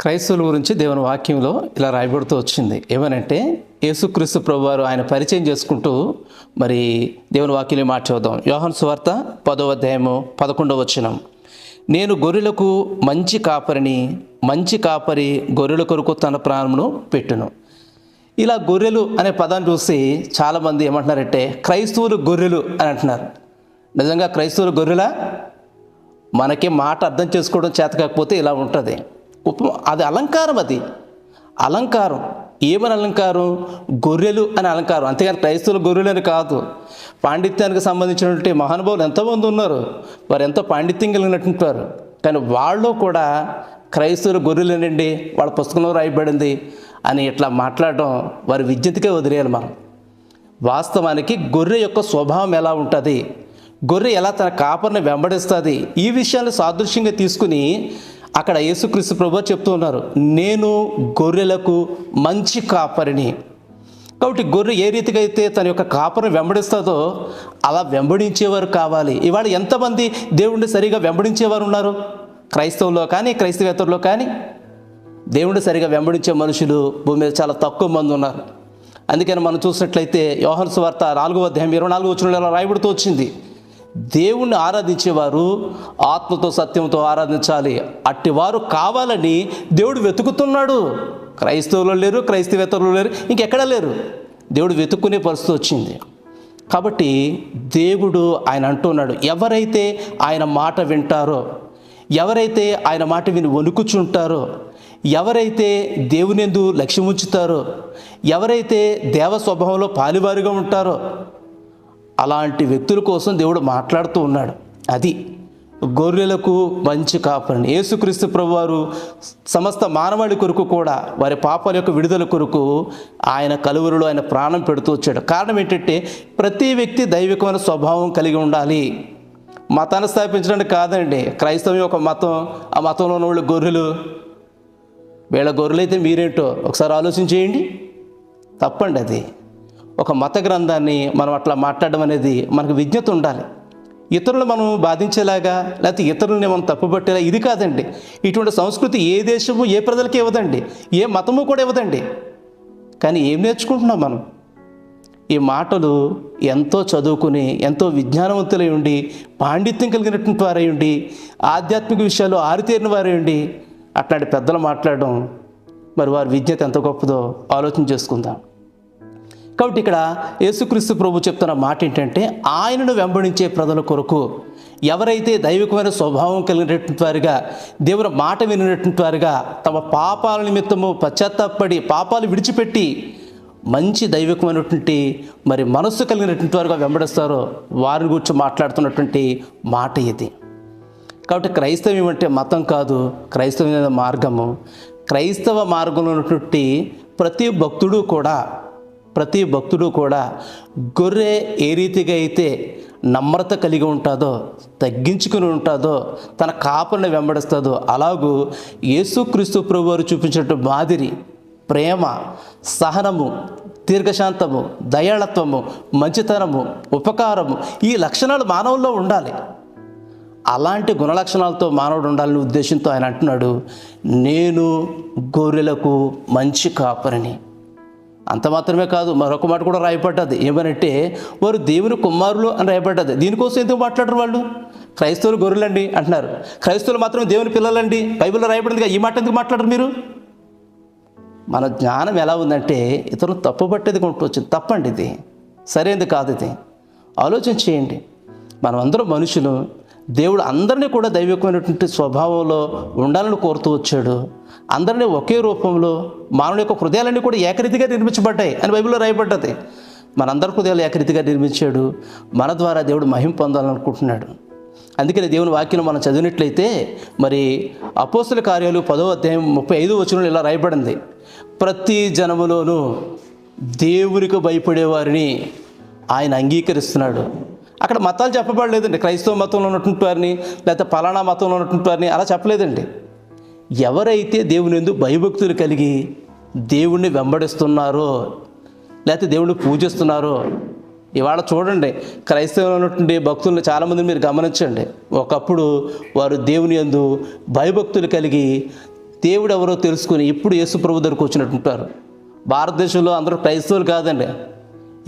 క్రైస్తవుల గురించి దేవుని వాక్యంలో ఇలా రాయబడుతూ వచ్చింది. ఏమనంటే యేసుక్రీస్తు ప్రభువారు ఆయన పరిచయం చేసుకుంటూ మరి దేవుని వాక్యం మాట చూద్దాం యోహన్ సువార్త పదవ అధ్యాయము పదకొండవ వచనం. నేను గొర్రెలకు మంచి కాపరిని మంచి కాపరి గొర్రెల కొరకు తన ప్రాణమును పెట్టును. ఇలా గొర్రెలు అనే పదాన్ని చూసి చాలామంది ఏమంటున్నారంటే క్రైస్తవులు గొర్రెలు అని అంటున్నారు. నిజంగా క్రైస్తవులు గొర్రెలా? మనకి మాట అర్థం చేసుకోవడం చేత కాకపోతే ఇలా ఉంటుంది. ఉప అది అలంకారం అది. అలంకారం. ఏమని అలంకారం? గొర్రెలు అని అలంకారం. అంతేగాని క్రైస్తవులు గొర్రెలు అని కాదు. పాండిత్యానికి సంబంధించినటువంటి మహానుభావులు ఎంతోమంది ఉన్నారు. వారు ఎంతో పాండిత్యం కలిగినటువంటి వారు కానీ వాళ్ళు కూడా క్రైస్తవులు గొర్రెలేనండి వాళ్ళ పుస్తకంలో రాయబడింది అని ఇట్లా మాట్లాడడం వారి విద్యుత్కే వదిలేయాలి మనం. వాస్తవానికి గొర్రె యొక్క స్వభావం ఎలా ఉంటుంది? గొర్రె ఎలా తన కాపరిని వెంబడిస్తుంది? ఈ విషయాన్ని సాదృశ్యంగా తీసుకుని అక్కడ యేసుక్రీస్తు ప్రభు చెప్తూ ఉన్నారు నేను గొర్రెలకు మంచి కాపరిని. కాబట్టి గొర్రె ఏ రీతిగా అయితే తన యొక్క కాపరిని వెంబడిస్తుందో అలా వెంబడించేవారు కావాలి. ఇవాళ ఎంతమంది దేవుణ్ణి సరిగా వెంబడించేవారు ఉన్నారు? క్రైస్తవుల్లో కానీ క్రైస్తవేతరులో కానీ దేవుణ్ణి సరిగా వెంబడించే మనుషులు భూమి మీద చాలా తక్కువ మంది ఉన్నారు. అందుకని మనం చూసినట్లయితే యోహన్ సువార్త నాలుగో అధ్యాయం ఇరవై నాలుగు వచ్చిన రాయబడుతూ వచ్చింది. దేవుణ్ణి ఆరాధించేవారు ఆత్మతో సత్యంతో ఆరాధించాలి. అట్టివారు కావాలని దేవుడు వెతుకుతున్నాడు. క్రైస్తవులు లేరు క్రైస్తవేతరులు లేరు ఇంకెక్కడా లేరు. దేవుడు వెతుక్కునే పరిస్థితి వచ్చింది. కాబట్టి దేవుడు ఆయన అంటున్నాడు ఎవరైతే ఆయన మాట వింటారో ఎవరైతే ఆయన మాట విని వణుకుచుంటారో ఎవరైతే దేవునిందు లక్ష్యం ఉంచుతారో ఎవరైతే దేవ స్వభావంలో పాలివారిగా ఉంటారో అలాంటి వ్యక్తుల కోసం దేవుడు మాట్లాడుతూ ఉన్నాడు. అది గొర్రెలకు మంచి కాపరిని. యేసుక్రీస్తు ప్రభువారు సమస్త మానవాళి కొరకు కూడా వారి పాపాల యొక్క విడుదల కొరకు ఆయన కలువరులో ఆయన ప్రాణం పెడుతూ వచ్చాడు. కారణం ఏంటంటే ప్రతి వ్యక్తి దైవికమైన స్వభావం కలిగి ఉండాలి. మతాన్ని స్థాపించడానికి కాదండి. క్రైస్తవం ఒక మతం ఆ మతంలో ఉన్న వాళ్ళు గొర్రెలు. వీళ్ళ గొర్రెలైతే మీరేంటో? ఒకసారి ఆలోచన చేయండి తప్పండి అది. ఒక మత గ్రంథాన్ని మనం అట్లా మాట్లాడడం అనేది మనకు విజ్ఞత ఉండాలి. ఇతరులు మనం బాధించేలాగా లేకపోతే ఇతరులని మనం తప్పుపట్టేలా ఇది కాదండి. ఇటువంటి సంస్కృతి ఏ దేశము ఏ ప్రజలకి ఇవ్వదండి. ఏ మతము కూడా ఇవ్వదండి. కానీ ఏం నేర్చుకుంటున్నాం మనం? ఈ మాటలు ఎంతో చదువుకుని ఎంతో విజ్ఞానవంతులై ఉండి పాండిత్యం కలిగినటువంటి వారై ఉండి ఆధ్యాత్మిక విషయాలు ఆరితేరిన వారై ఉండి అట్లాంటి పెద్దలు మాట్లాడడం మరి వారి విజ్ఞత ఎంత గొప్పదో ఆలోచన చేసుకుందాం. కాబట్టి ఇక్కడ యేసుక్రీస్తు ప్రభు చెప్తున్న మాట ఏంటంటే ఆయనను వెంబడించే ప్రజల కొరకు ఎవరైతే దైవికమైన స్వభావం కలిగినటువంటి వారిగా దేవుని మాట వినినటువంటి వారిగా తమ పాపాల నిమిత్తము పశ్చాత్తాపడి పాపాలు విడిచిపెట్టి మంచి దైవికమైనటువంటి మరి మనస్సు కలిగినటువంటి వారుగా వెంబడిస్తారో వారిని గురించి మాట్లాడుతున్నటువంటి మాట ఇది. కాబట్టి క్రైస్తవం అంటే మతం కాదు క్రైస్తవం మార్గము. క్రైస్తవ మార్గంలో ఉన్నటువంటి ప్రతి భక్తుడు కూడా ప్రతి భక్తుడు కూడా గొర్రె ఏ రీతిగా అయితే నమ్రత కలిగి ఉంటుందో తగ్గించుకుని ఉంటుందో తన కాపరిని వెంబడిస్తుందో అలాగూ యేసుక్రీస్తు ప్రభువారు చూపించినట్టు మాదిరి ప్రేమ సహనము దీర్ఘశాంతము దయాళత్వము మంచితనము ఉపకారము ఈ లక్షణాలు మానవుల్లో ఉండాలి. అలాంటి గుణలక్షణాలతో మానవుడు ఉండాలనే ఉద్దేశంతో ఆయన అంటున్నాడు నేను గొర్రెలకు మంచి కాపరిని. అంత మాత్రమే కాదు మరొక మాట కూడా రాయబడ్డది. ఏమనంటే వారు దేవుని కుమారులు అని రాయబడ్డది. దీనికోసం ఎందుకు మాట్లాడరు వాళ్ళు? క్రైస్తవులు గొర్రెలండి అంటున్నారు. క్రైస్తవులు మాత్రం దేవుని పిల్లలండి. బైబిల్లో రాయబడిందిగా ఈ మాట ఎందుకు మాట్లాడరు మీరు? మన జ్ఞానం ఎలా ఉందంటే ఇతరులు తప్పు పట్టేది కొంటొచ్చింది తప్పండి ఇది. సరైనది కాదు ఇది. ఆలోచన చేయండి. మనం అందరం మనుషులు దేవుడు అందరినీ కూడా దైవికమైనటువంటి స్వభావంలో ఉండాలని కోరుతూ వచ్చాడు. అందరినీ ఒకే రూపంలో మానవుని యొక్క హృదయాలన్నీ కూడా ఏకరీతిగా నిర్మించబడ్డాయి అని బైబిల్లో రాయబడ్డది. మనందరి హృదయాలు ఏకరీతిగా నిర్మించాడు. మన ద్వారా దేవుడు మహిం పొందాలనుకుంటున్నాడు. అందుకని దేవుని వాక్యం మనం చదివినట్లయితే మరి అపోస్తుల కార్యాలు పదో అధ్యాయం ముప్పై ఐదు వచనంలో ఇలా రాయబడింది. ప్రతి జనములోనూ దేవునికి భయపడేవారిని ఆయన అంగీకరిస్తున్నాడు. అక్కడ మతాలు చెప్పబడలేదండి. క్రైస్తవ మతంలో ఉన్నటువంటి వారిని లేకపోతే పలానా మతంలో ఉన్నటువంటి వారిని అలా చెప్పలేదండి. ఎవరైతే దేవుని ఎందు భయభక్తులు కలిగి దేవుణ్ణి వెంబడిస్తున్నారో లేకపోతే దేవుణ్ణి పూజిస్తున్నారో ఇవాళ చూడండి క్రైస్తవులు ఉన్నటువంటి భక్తులను చాలామంది మీరు గమనించండి. ఒకప్పుడు వారు దేవుని ఎందు భయభక్తులు కలిగి దేవుడు ఎవరో తెలుసుకుని ఇప్పుడు యేసు ప్రభు దగ్గరకు వచ్చినట్టు ఉంటారు. భారతదేశంలో అందరూ క్రైస్తవులు కాదండి.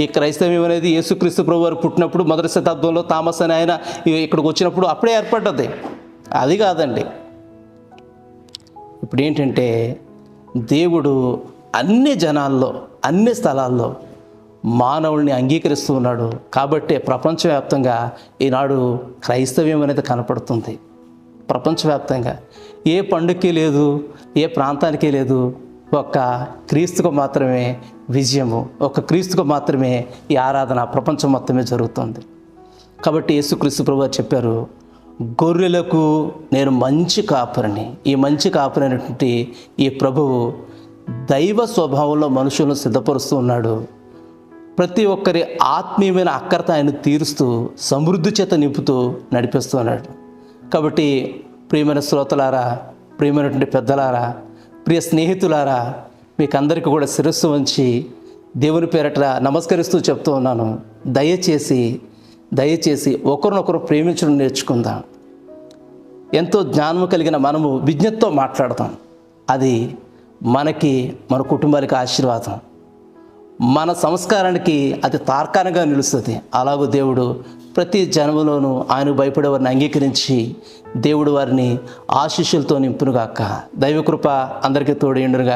ఈ క్రైస్తవ్యం అనేది యేసుక్రీస్తు ప్రభు వారు పుట్టినప్పుడు మొదటి శతాబ్దంలో తామస్ అని ఆయన ఇక్కడికి వచ్చినప్పుడు అప్పుడే ఏర్పడ్డది. అది కాదండి. ఇప్పుడు ఏంటంటే దేవుడు అన్ని జనాల్లో అన్ని స్థలాల్లో మానవుల్ని అంగీకరిస్తూ ఉన్నాడు. కాబట్టి ప్రపంచవ్యాప్తంగా ఈనాడు క్రైస్తవ్యం అనేది కనపడుతుంది. ప్రపంచవ్యాప్తంగా. ఏ పండుగకి లేదు ఏ ప్రాంతానికి లేదు ఒక్క క్రీస్తుకు మాత్రమే విజయము ఒక క్రీస్తుకు మాత్రమే ఈ ఆరాధన ప్రపంచం మొత్తమే జరుగుతుంది. కాబట్టి యేసుక్రీస్తు ప్రభు చెప్పారు గొర్రెలకు నేను మంచి కాపరిని. ఈ మంచి కాపురైనటువంటి ఈ ప్రభువు దైవ స్వభావంలో మనుషులను సిద్ధపరుస్తూ ఉన్నాడు. ప్రతి ఒక్కరి ఆత్మీయమైన అక్కరత ఆయన తీరుస్తూ సమృద్ధి చేత నింపుతూ నడిపిస్తున్నాడు కాబట్టి ప్రియమైన శ్రోతలారా ప్రియమైనటువంటి పెద్దలారా ప్రియ స్నేహితులారా మీకందరికీ కూడా శిరస్సు వంచి దేవుని పేరట నమస్కరిస్తూ చెప్తూ ఉన్నాను. దయచేసి దయచేసి ఒకరినొకరు ప్రేమించడం నేర్చుకుందాం. ఎంతో జ్ఞానము కలిగిన మనము విజ్ఞతతో మాట్లాడతాం. అది మనకి మన కుటుంబానికి ఆశీర్వాదం. మన సంస్కారానికి అది తార్కాణంగా నిలుస్తుంది. అలాగూ దేవుడు ప్రతి జన్మలోనూ ఆయన భయపడే వారిని అంగీకరించి దేవుడు వారిని ఆశీస్సులతో నింపునుగాక. దైవకృప అందరికీ తోడేండునుగా